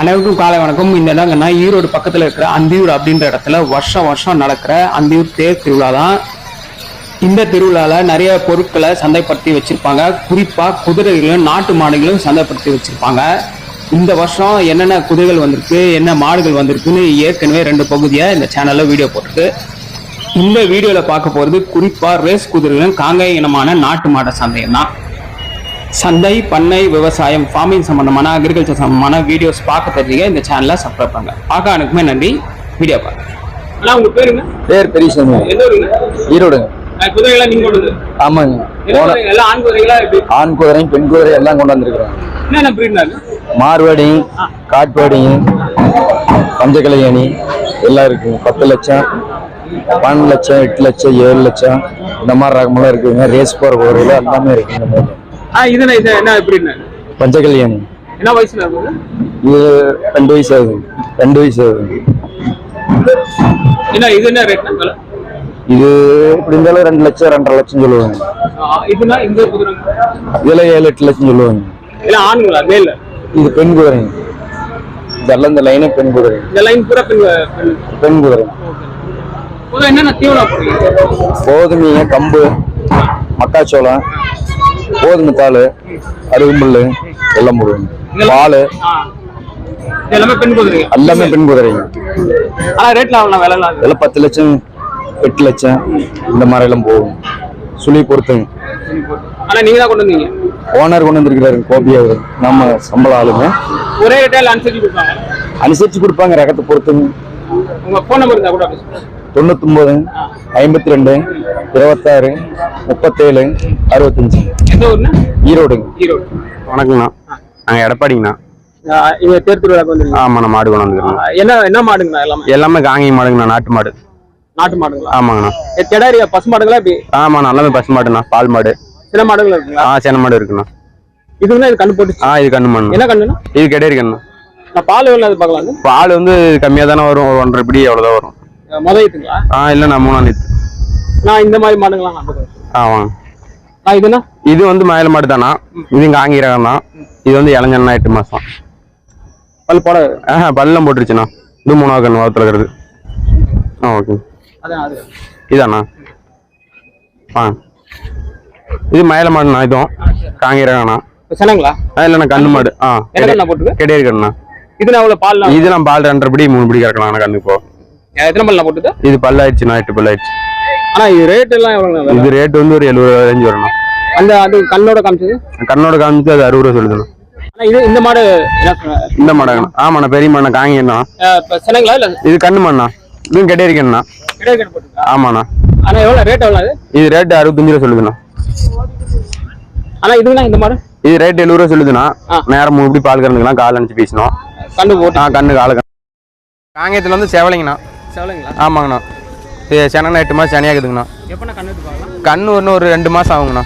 அனைவருக்கும் காலை வணக்கம் இந்த இடங்கன்னா ஈரோடு பக்கத்தில் இருக்கிற அந்தியூர் அப்படின்ற இடத்துல வருஷம் வருஷம் நடக்கிற அந்தியூர் தேர் திருவிழா தான் இந்த திருவிழாவில் நிறைய பொருட்களை சந்தைப்படுத்தி வச்சுருப்பாங்க. குறிப்பாக குதிரைகளும் நாட்டு மாடுகளும் சந்தைப்படுத்தி வச்சுருப்பாங்க. இந்த வருஷம் என்னென்ன குதிரைகள் வந்திருக்கு என்ன மாடுகள் வந்திருக்குன்னு ஏற்கனவே ரெண்டு பகுதியாக இந்த சேனலில் வீடியோ போட்டிருக்கு. இந்த வீடியோவில் பார்க்க போகிறது குறிப்பாக ரேஸ் குதிரைகளும் காங்காய இனமான நாட்டு மாட சந்தையம் தான் சந்தை பண்ணை விவசாயம் ஃபார்மிங் சம்பந்தமான அக்ரிகல்ச்சர் சம்பந்தமான வீடியோஸ் பார்க்க தெரிஞ்சுங்க இந்த சேனலை சப்ஸ்கிரைப் பண்ணுங்க. பார்க்க அனைக்குமே நன்றி. வீடியோ பாருங்க அண்ணா உங்க பேருங்க பேர் பெரியசாமி. ஊருங்க? ஈரோடுங்க. ஆமாங்க. ஆண் குதிரையும் பெண் குதிரை எல்லாம் கொண்டு வந்திருக்கிறோம். மார்வாடி காட்பாடி பஞ்சக்கலை அணி எல்லாம் இருக்குங்க பத்து லட்சம் பன்னெண்டு லட்சம் எட்டு லட்சம் ஏழு லட்சம் இந்த மாதிரி ரகமெல்லாம் இருக்குங்க ரேஸ் போகிற குதிரைகள் எல்லாமே இருக்குங்க. இதுல இது என்ன பிரீட்னாங்க பஞ்சக்கலை அணி என்ன வயசுல இது ரெண்டு வயசு ஆகுது. ரெண்டு வயசு ஆகுது. என்ன இது என்ன ரேட்னாங்க இது இப்படி இருந்தாலும் ரெண்டு லட்சம் ரெண்டரை லட்சம் சொல்லுவாங்க. இதுனா இந்த குதிரை இதுல ஏழு எட்டு லட்சம் சொல்லுவாங்க. இல்ல ஆண்களா மேல இது பெண் குதிரைங்க இதெல்லாம் இந்த லைனே பெண் குதிரை. இந்த லைன் பூரா பெண் பெண். குதிரை. என்னென்ன தீவனம் போடுறீங்க கோதுமைங்க கம்பு மக்காச்சோளம் கோதுமை தாள் அருகும்புல் எல்லாம் போடுவாங்க பால். எல்லாமே பெண் குதிரைங்க. எல்லாமே பெண் குதிரைங்க. ஆனா ரேட்ல அவ்வளோ விலை இதெல்லாம் பத்து லட்சம் எட்டு லட்சம் இந்த மாதிரி எல்லாம் போகும். சுழி பொறுத்துங்க ஆனா நீங்க தான் கொண்டு வந்தீங்க. ஓனர் கொண்டு வந்திருக்கிறாரு கோபி அவர். நம்ம சம்பள ஆளுங்க. ஒரே ரேட்டால அனுசரிச்சு கொடுப்பாங்க? அனுசரிச்சு கொடுப்பாங்க ரகத்தை பொறுத்துங்க. உங்க ஃபோன் நம்பர் இருந்தா கூட தொண்ணூத்தொம்பது ஐம்பத்தி ரெண்டு இருபத்தாறு முப்பத்தேழு அறுபத்தஞ்சு. ஈரோடுங்க ஈரோடு. வணக்கங்கண்ணா நாங்கள் எடப்பாடிங்கண்ணா. இங்க தேர் திருவிழாக்கு வந்துருக்கீங்க ஆமாண்ணா மாடு கொண்டு வந்துருக்கோம் என்ன என்ன மாடுங்கண்ணா எல்லாமே? எல்லாமே காங்கி மாடுங்கண்ணா நாட்டு மாடு. நாட்டு மாடுங்களா? ஆமாங்கண்ணா. ஏ, கெடாரியா பசு மாடுங்களா இப்படி ஆமாண்ணா எல்லாமே பசு மாடுண்ணா பால் மாடு. சில மாடுகள் இருக்குங்களா? ஆ சென மாடு இருக்குண்ணா. இதுக்குன்னா இது கண்ணு போட்டு ஆ இது கண்ணு மண்ணு என்ன கண்ணுனா இது கிடையாது கண்ணா. நான் பால் எவ்வளோ அது பார்க்கலாம் பால் வந்து கம்மியாக தானே வரும் ஒரு ஒன்றரை பிடி அவ்வளோதான் வரும். முதல் இதுங்களா ஆ இல்லைண்ணா மூணா நீத்து நான் இந்த மாதிரி மாடுங்களாம் ஆ வாங்க. ஆ இதுனா இது வந்து மயில மாடு தானா? இது தான். இது வந்து இளஞ்சண்ணா எட்டு மாதம் பல் போட. ஆஹா பல்லாம் போட்டுருச்சுண்ணா. இது மூணாவது கண்ணு வளர்த்துல இருக்கிறது ஆ ஓகே. இதாண்ணா. ஆ. இது மயில மாடுண்ணா இதுவும். காங்கி ரகம்ண்ணா செனங்களா? ஆ இல்லைண்ணா கண்ணு மாடு. ஆ போட்டுருக்கு? கிடையாது கண்ணா இதுனா அவ்வளோ பால் இது நான் பால் ரெண்டரை படி மூணு படி கறக்கலாம் கண்ணு இப்போ. எத்தனை பல் நான் போட்டுது இது பல்லாயிடுச்சுண்ணா எட்டு பல்லாயிடுச்சு. ஆனா இது ரேட் எல்லாம் எவ்வளோ இது ரேட் வந்து ஒரு எழுபது ரேஞ்சு வரணும் அந்த அது கண்ணோட காமிச்சது? கண்ணோட காமிச்சு அது அறுபது ரூபா சொல்லுதுண்ணா. இது இந்த மாடு இந்த மாடங்கண்ணா. ஆமாண்ணா பெரிய மாடண்ணா காங்கிண்ணா செனங்களா இல்ல? இது கண்ணு மண்ணா இதுவும் கெட்டேரிக்கண்ணா ஆமாண்ணா. ஆனா எவ்வளோ ரேட் எவ்வளோ அது? இது ரேட் அறுபத்தஞ்சு ரூபா சொல்லுதுண்ணா. ஆனா இதுனா இந்த மாடு? இது ரேட் எழுபது ரூபா சொல்லுதுண்ணா. நேரம் மூணு படி பால் கறந்துக்கலாம் கால் அனுப்பிச்சு பேசணும் கண்ணு போட்டு. கண்ணு கால காங்கயத்தில் வந்து செவலைங்கண்ணா. செவலைங்களா? ஆமாங்கண்ணா. இது சென்னா எட்டு மாதம் சனியாகுதுங்கண்ணா எப்போ கண்ணு பார்க்கலாம்? கண்ணு ஒன்று ஒரு ரெண்டு மாதம் ஆகுங்கண்ணா.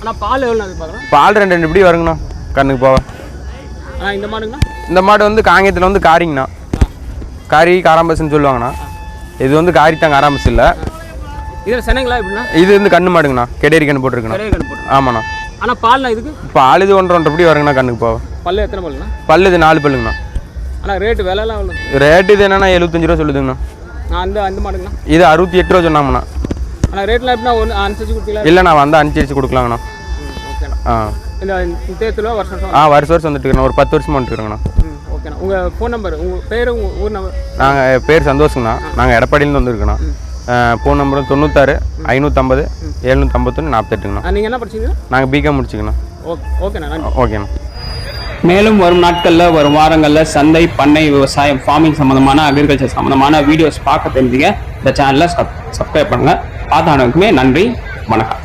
ஆனா பால் எவ்வளோ பார்க்கலாம்? பால் ரெண்டு ரெண்டு படி வருங்கண்ணா. கண்ணுக்கு போக. இந்த மாடுங்கண்ணா இந்த மாடு வந்து காங்கயத்தில் வந்து காரிங்கண்ணா. காரி காராம்பஸ்ன்னு சொல்லுவாங்கண்ணா. இது வந்து காரி தான் காராம்பஸ் இல்லை. இதுல செனங்களா எப்படின்னா இது வந்து கண்ணு மாடுங்கண்ணா. கெடேரி கண்ணு போட்டிருக்குண்ணா. ஆமாண்ணா. ஆனா பால்னா இதுக்கு? பால் இது ஒன்றரை ஒன்றரை படி வருங்கண்ணா கண்ணுக்கு போக. பல்லு எத்தனை பல்லுண்ணா? பல்லு இது நாலு பல்லுங்கண்ணா. ஆனா ரேட்டு விலைலாம் எவ்வளோ ரேட்டு இது என்னன்னா எழுபத்தஞ்சு ரூபா சொல்லுதுங்கண்ணா. நான் அந்த அந்த மாடுங்கண்ணா. இது அறுபத்தி எட்டு ரூபா சொன்னாங்கண்ணா. ஆனா ரேட்லாம் எப்படின்னா ஒன்று அனுசரிச்சு கொடுத்தீங்களா இல்லை நான் வந்து அனுசரிச்சு கொடுக்கலாங்கண்ணா. ஆ. இந்த தேர்த்துல வருஷம் வருஷம் ஆ வருஷம் வருஷம் வந்துட்டு இருக்கேன் ஒரு பத்து வருஷமா வந்துட்டு இருக்கேங்கண்ணா. ம் ஓகேண்ணா உங்க ஃபோன் நம்பர் உங்க பேர் உங்க ஊர் நம்பர் நாங்கள் பேர் சந்தோஷங்கண்ணா. நாங்கள் எடப்பாடியிலேருந்து வந்திருக்கோண்ணா. ஃபோன் நம்பரும் தொண்ணூத்தாறு ஐநூற்றம்பது எழுநூற்றம்பத்தொன்று நாற்பத்தெட்டுங்கண்ணா நீங்க என்ன படிச்சீங்க? நாங்கள் பிகாம் முடிச்சுக்கண்ணா ஓகே ஓகேண்ணா ஓகேண்ணா மேலும் வரும் நாட்களில் வரும் வாரங்களில் சந்தை பண்ணை விவசாயம் ஃபார்மிங் சம்மந்தமான அக்ரிகல்ச்சர் சம்மந்தமான வீடியோஸ் பார்க்க தெரிஞ்சுங்க இந்த சேனலில் சப் சப்ஸ்கிரைப் பண்ணுங்கள் பார்த்த அனைவருக்குமே நன்றி வணக்கம்.